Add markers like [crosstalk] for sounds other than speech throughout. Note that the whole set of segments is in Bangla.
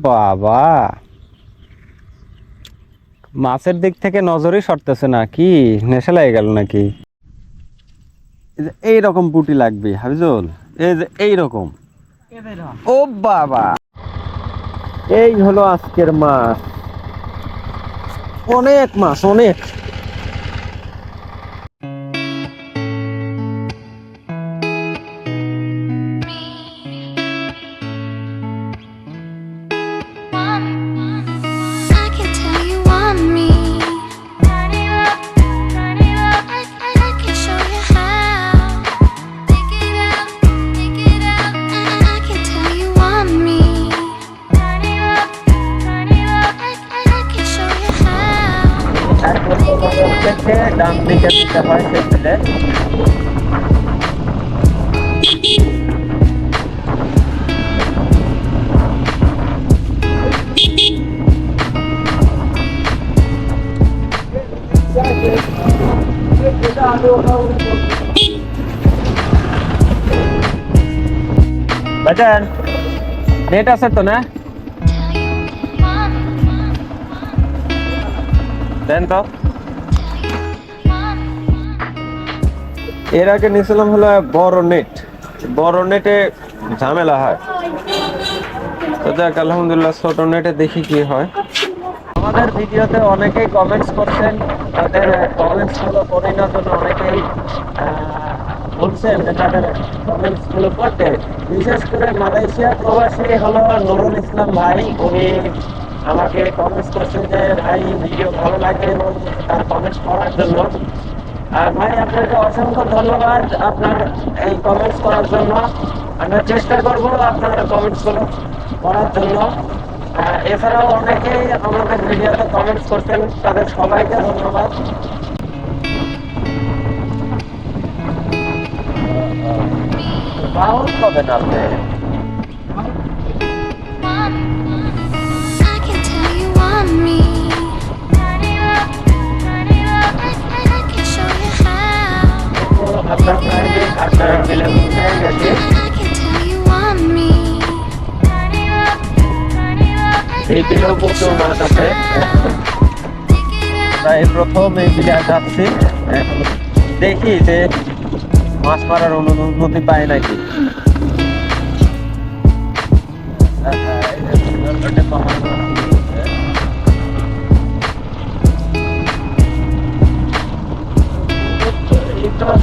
বাবা। মাছের দিক থেকে নজরই সরতেছে না, কি? নেশা লাগে গেল নাকি? এই রকম পুটি লাগবে, হাফিজুল। এই যে এই রকম ও বাবা। এই হলো আজকের মাছ। অনেক মাছ, অনেক। বাজান, নেট আছে তো, না. দেন তো। এর আগে নিয়েছিলাম হলো বড় নেট। বড় নেটে ঝামেলা হয়। তো দেখ আলহামদুলিল্লাহ, ছোট নেটে দেখি কি হয়। আমাদের ভিডিওতে অনেকেই কমেন্টস করছেন, তাদের কমেন্টসগুলো করি না জন্য অনেকেই বলছেন যে তাদের কমেন্টসগুলো করতে। বিশেষ করে মালয়েশিয়া প্রবাসী হলো নুরুল ইসলাম ভাই, উনি আমাকে কমেন্টস করছেন যে, ভাই, ভিডিও ভালো লাগে এবং তার কমেন্টস করার জন্য। আর ভাই, আপনাকে অসংখ্য ধন্যবাদ আপনার এই কমেন্টস করার জন্য। আমরা চেষ্টা করব আপনার কমেন্টসগুলো করার জন্য। এছাড়াও অনেকেই আমাদের ভিডিওতে কমেন্টস করছেন তাদের সবাইকে ধন্যবাদ বাউল কবে না আপনি? Want me. I can এই মাছ আছে. তাই প্রথম এই বিলে যাচ্ছি দেখি যে মাছ মারার অনুমতি পায় নাকি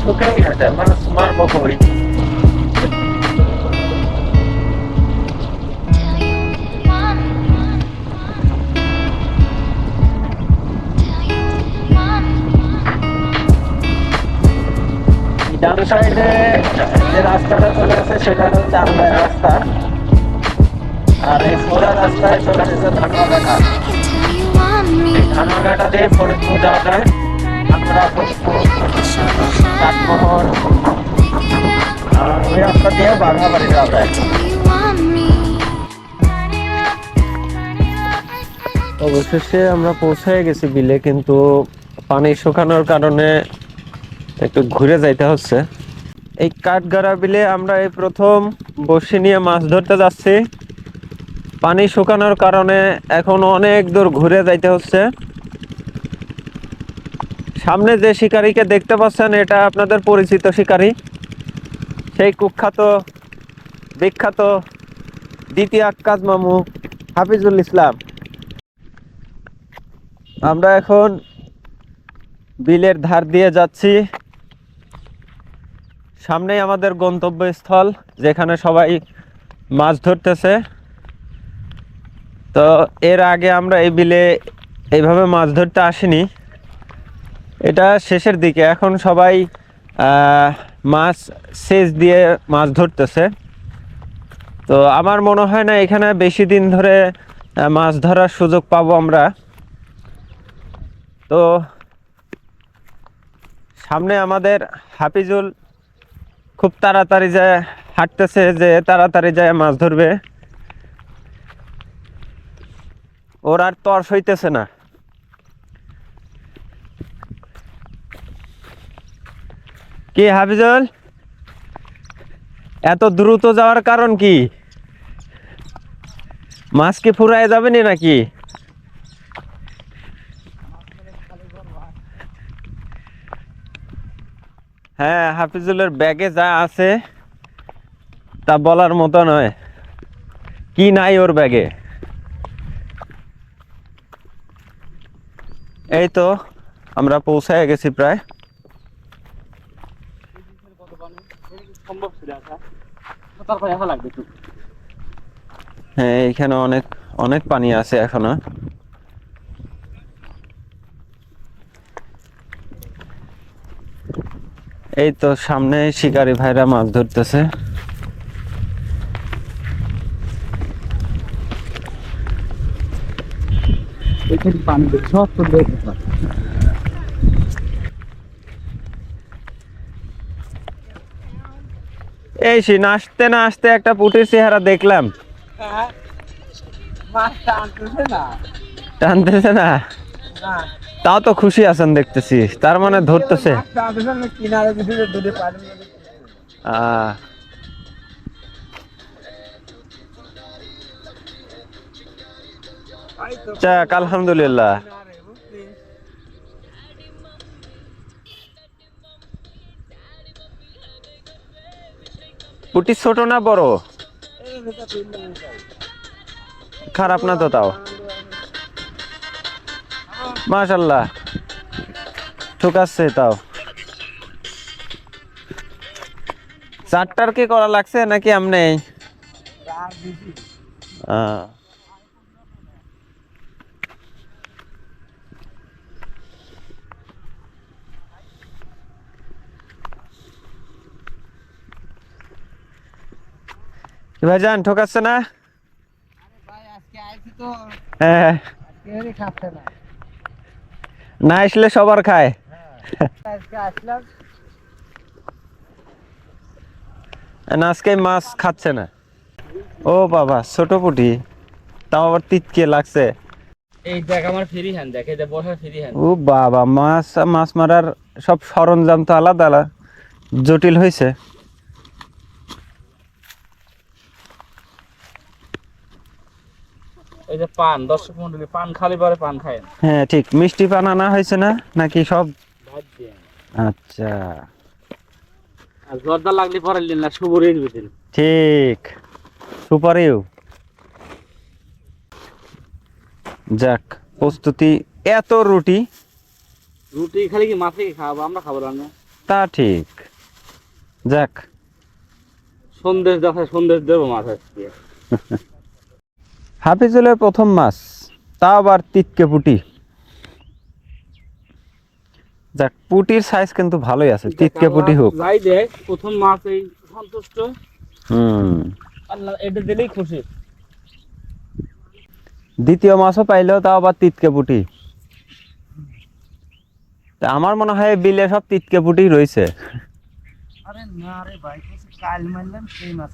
শুকাই গেছে মানে মারবো সাইডে যে রাস্তাটা চলে গেছে সেটা হচ্ছে রাস্তা। আর এই রাস্তায় চলে দিয়ে ফরিদপুর যাওয়া যায়। আমরা ফরিদপুর. আর ওই রাস্তা দিয়ে বাঘাবাড়ি যাওয়া যায়। অবশেষে আমরা পৌঁছে গেছি বিলে, কিন্তু পানি শুকানোর কারণে একটু ঘুরে যাইতে হচ্ছে। এই কাঠগাড়া বিলে আমরা এই প্রথম বসি নিয়ে মাছ ধরতে যাচ্ছি। পানি শুকানোর কারণে এখন অনেক দূর ঘুরে যাইতে হচ্ছে। সামনে যে শিকারীকে দেখতে পাচ্ছেন, এটা আপনাদের পরিচিত শিকারী। সেই কুখ্যাত, বিখ্যাত দ্বিতীয় আক্কাজ মামু হাফিজুল ইসলাম। আমরা এখন বিলের ধার দিয়ে যাচ্ছি। সামনেই আমাদের গন্তব্যস্থল, যেখানে সবাই মাছ ধরতেছে। তো এর আগে আমরা এই বিলে এইভাবে মাছ ধরতে আসিনি। এটা শেষের দিকে, এখন সবাই মাছ সেচ দিয়ে মাছ ধরতেছে। তো আমার মনে হয় না এখানে বেশি দিন ধরে মাছ ধরার সুযোগ পাবো আমরা। তো সামনে আমাদের হাফিজুল খুব তাড়াতাড়ি যায় হাঁটতেছে যে তাড়াতাড়ি যায় মাছ ধরবে। ওর আর তর্স হইতেছে না। কি হাফিজুল? এত দ্রুত যাওয়ার কারণ কি? মাছ কি ফুরায় যাবে নাকি? হ্যাঁ হাফিজুলের ব্যাগে যা আছে, তা বলার মতো নয়। কি নাই ওর ব্যাগে? এই তো, আমরা পৌঁছায় গেছি প্রায়। হ্যাঁ এখানে অনেক অনেক পানি আছে এখনও। এই তো সামনে শিকারি ভাইরা মাছ ধরতেছে। এই সে নাচতে না আসতে একটা পুটির চেহারা দেখলাম। না। টানতেছে না। তাও তো খুশি আছেন দেখতেছি। তার মানে ধরতেছে। আলহামদুলিল্লাহ। পুটি ছোট না বড়? খারাপ না তো তাও। মাশাল্লাহ ঠিক আছে তাও। চারটার কি করা লাগছে নাকি আমনে? ভাইজান ঠকাচ্ছে না? হ্যাঁ। না আসলে সবার খায়। আজকে না আজকে মাছ খাচ্ছে না। ও বাবা ছোট পুটি। তাও আবার তিতকে লাগছে। এই দেখ আমার ফ্রি হ্যান্ড দেখে যে বসার ফ্রি হ্যান্ড ও বাবা মাছ মাছ মারার সব সরঞ্জাম তো আলাদা আলাদা। জটিল হয়েছে এই যে পান দর্শক মন্ডলী পান খালি পরে পান খায় হ্যাঁ ঠিক। মিষ্টি পান আনা হয়েছে না? নাকি সব? আচ্ছা। আর জর্দা লাগলে পরে নিন না ভিতরে ঠিক। Super you. যাক প্রস্তুতি। এত রুটি? রুটি খালি কি মাছে খাওয়াবো আমরা খাব না তা ঠিক। যাক। সন্দেশ দেখা সন্দেশ দেবো মাছ আজকে। [laughs] হাফিজুলের প্রথম মাছ তা আবার তিতকে পুটি। যাক পুটির সাইজ কিন্তু ভালোই আছে তিতকে পুটি হোক। যাই দেখ প্রথম মাছ এই সন্তুষ্ট। হুম। আল্লাহ এটা দিলেই খুশি। দ্বিতীয় মাছও পাইলেও তাও আবার তিতকে পুটি। তা আমার মনে হয় বিলে সব তিতকে পুটি রয়েছে। আরে না রে ভাই কিছু কাল মারলাম সেই মাছ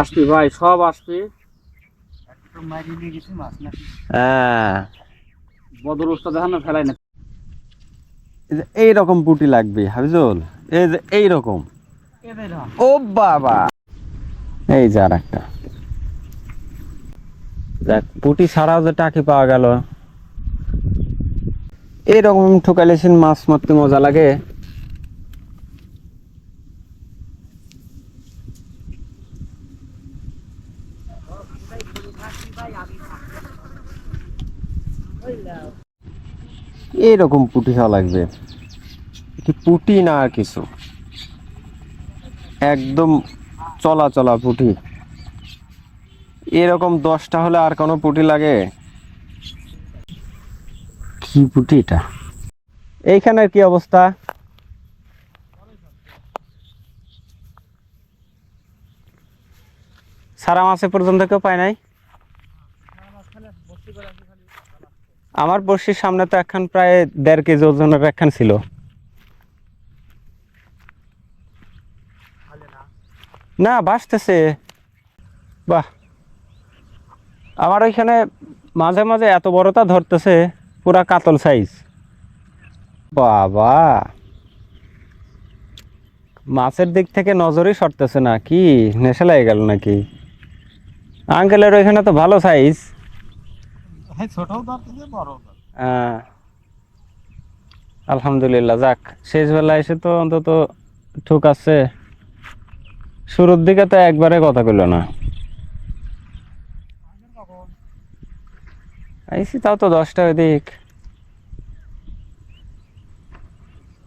আসবে ভাই সব আসবে একটু মারি নিয়ে গেছি মাছ না হ্যাঁ। পুটি লাগবে এই যে ও বাবা। এই যে আর একটা দেখ পুটি ছাড়াও যে টাকি পাওয়া গেল। এইরকম ঠোকাইলেছেন, মাছ মারতে মজা লাগে। এইরকম পুটি খাওয়া লাগবে। কি পুটি না আর কিছু। একদম চলা চলা পুটি। এরকম দশটা হলে আর কোনো পুটি লাগে? কি পুটি এটা? এইখানের কি অবস্থা? সারা মাসে পর্যন্ত কেউ পায় নাই? আমার বর্ষির সামনে তো এখন প্রায় দেড় কেজি ওজনের একখান ছিল। না বাসতেছে বাহ। আমার ওইখানে মাঝে মাঝে এত বড়টা ধরতেছে, পুরা কাতল সাইজ বাবা। মাছের দিক থেকে নজরই সরতেছে না, কি নেশা লেগে গেল নাকি? আঙ্কেলের ওইখানে তো ভালো সাইজ হ্যাঁ ছোটও বড়ও হ্যাঁ। আলহামদুলিল্লাহ যাক শেষ বেলা এসে তো অন্তত ঠুক আছে। শুরুর দিকে তো একবারে কথা কইল না। আইসি তাও তো দশটা ওইদিক।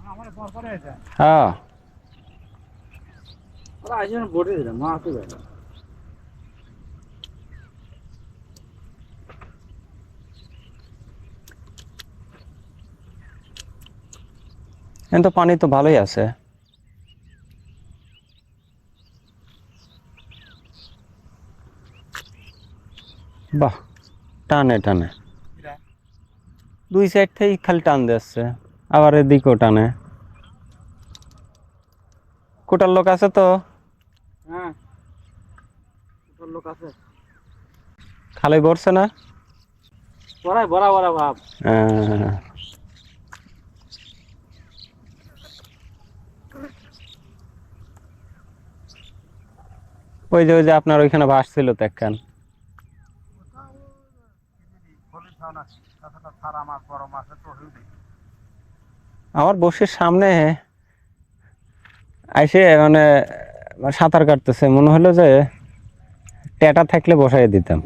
আমার পর পরে এটা হ্যাঁ। যাবে কিন্তু পানি তো ভালোই আছে। বাহ টানে টানে। দুই সাইড থেকে খালি টান দিচ্ছে আবার এদিকেও টানে। কোটার লোক আছে তো? হ্যাঁ। লোক আছে। খালি ভরছে না? বড়াই বড়া বড়া ভাব। আহ, ওই যে ওই যে আপনার ওইখানে ভাসছিল তো একখান। তো আমার বসের সামনে আইসে মানে সাঁতার কাটতেছে, মনে হলো যে টেটা থাকলে বসাই দিতাম।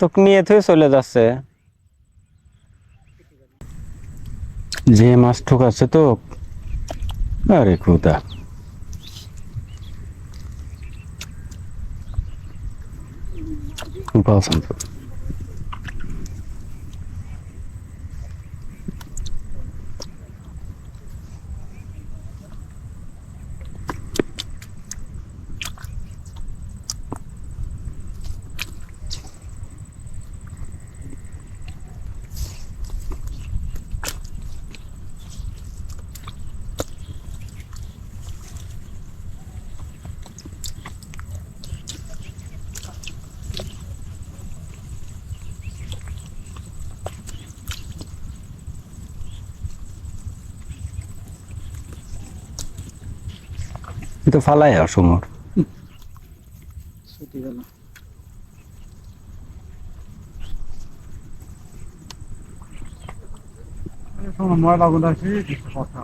তোকে নিয়ে থুয়ে চলে যাচ্ছে। যে মাছ ঠোকাচ্ছে তো আরে খুদা পছন্দ তো ফালাই অসমর ছুটি গেল আছে কথা।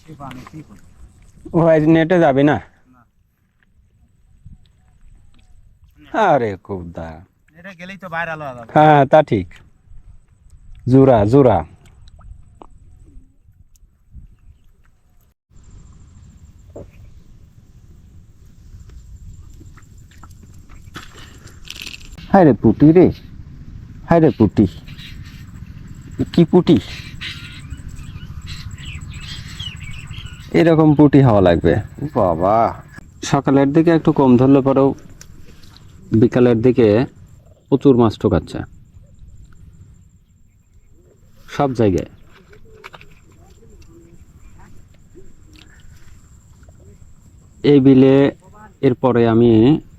কি [laughs] বানি কি করি ও আজ নেটে যাবি না? আরে খুদা। এটা গেলেই তো ভাইরাল যাবে। হ্যাঁ তা ঠিক। জোড়া জোড়া হায় রে পুটি রে। হায় রে পুটি। কি পুটি? এরকম পুটি হওয়া লাগবে। বাবা। সকালের দিকে একটু কম ধরলে পরেও বিকালের দিকে প্রচুর মাছ ঠোকাচ্ছে। সব জায়গায়। এই বিলে এরপরে আমি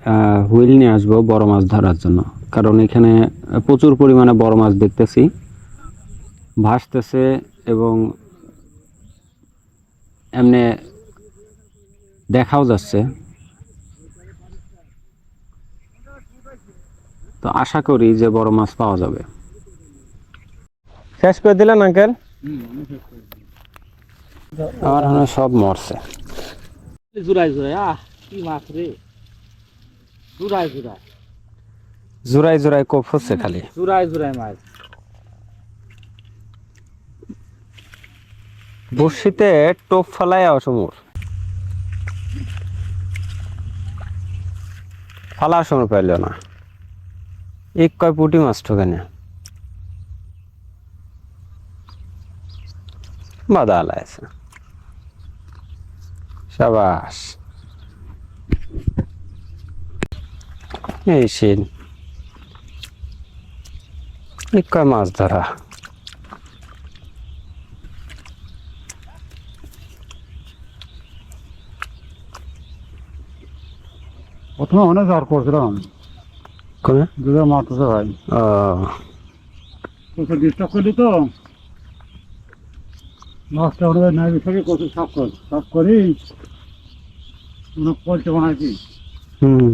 আহ, হুইল নিয়ে আসব বড় মাছ ধরার জন্য। কারণ এখানে প্রচুর পরিমাণে বড় মাছ দেখতেছি। ভাসতেছে এবং এমনি দেখাও যাচ্ছে। তো আশা করি যে বড় মাছ পাওয়া যাবে। শেষ করে দিলেন আঙ্কেল? আমার মনে সব মরছে। জুরাই জুরাই আহ কি মাছ রে। জুরাই জুরাই জোড়ায় জোড়ায় কোপ হচ্ছে খালি। জুরাই জুরাই মাছ। বর্ষিতে টোপ ফেলায় অসমর। ফালা সময় পাইল না। এক কয় পুটি মাছ ঠোকেনে বাদা আলাইছে। সাবাস। এই সিন এক কয় মাছ ধরা। প্রথমে অনেক জ্বর করছিলাম। কোনে দুটো মারতেছে ভাই। ও। তোকে ডিস্টার্ব করলি তো? মাছটা ওদের নাই থেকে কত সাফ কর সাফ করি। ওরা পলটে বানাইছি হুম।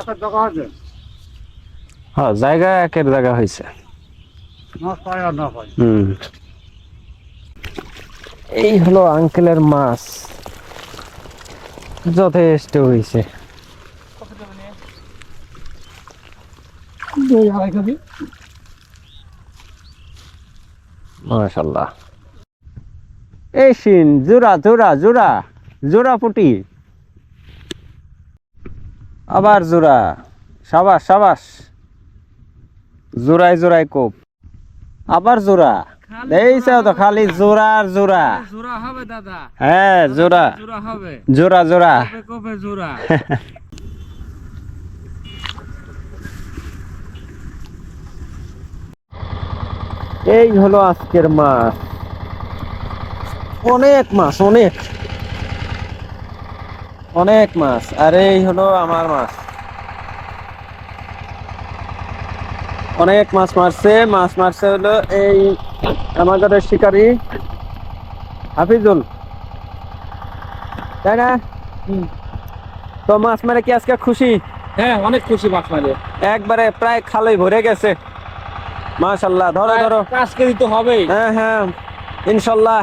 একটা জায়গা আছে? হ্যাঁ জায়গা একের জায়গা হয়েছে মাছ পাই আর না পাই হুম। এই হলো আঙ্কেলের মাছ। যথেষ্ট হয়েছে মাশাল্লাহ এই সিন জোড়া জোড়া জোড়া জোড়া পুটি। আবার জোড়া, সাবাস সাবাস। জোড়ায় জোড়ায় কোপ। আবার জোড়া। এই তো খালি জোড়া আর জোড়া। জোড়া হবে দাদা। হ্যাঁ জোড়া। জোড়া হবে। জোড়া জোড়া। কবে জোড়া। [laughs] এই হলো আজকের মাছ। অনেক মাছ অনেক। অনেক মাছ আর এই হলো আমার মাছ। অনেক মাছ মারছে মাছ মারছে হলো এই আমাদের শিকারি হাফিজুল। তাই না? তো মাছ মারে কি আজকে খুশি? হ্যাঁ অনেক খুশি মাছ মারে। একবারে প্রায় খালই ভরে গেছে। মাশাল্লাহ ধরো ধরো। পাঁচ কেজি তো হবেই। হ্যাঁ হ্যাঁ। ইনশাল্লাহ